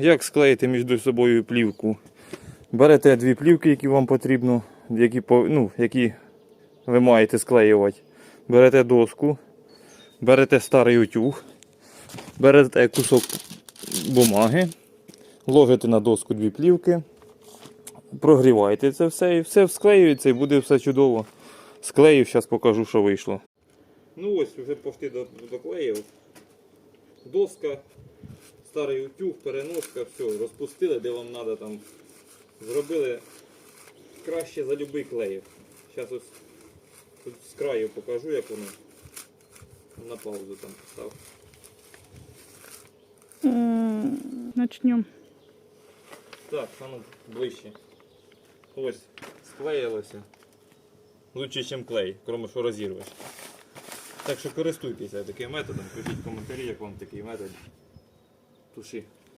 Як склеїти між собою плівку? Берете дві плівки, які вам потрібно, які, ну, які ви маєте склеювати. Берете доску, берете старий утюг, берете кусок бумаги, ложите на доску дві плівки, прогріваєте це все і все склеюється і буде все чудово. Склеїв, зараз покажу, що вийшло. Ну ось, вже почти доклеїв. Доска, старий утюг, переноска, все, розпустили, де вам треба там. Зробили краще за любий клеїв. Зараз ось тут з краю покажу, як воно. На паузу там постав. Начнем. Так, а ну ближче. Ось, склеїлося. Лучше, ніж клей, крім що розірвеш. Так що користуйтеся таким методом, пишіть коментарі, як вам такий метод. 就是。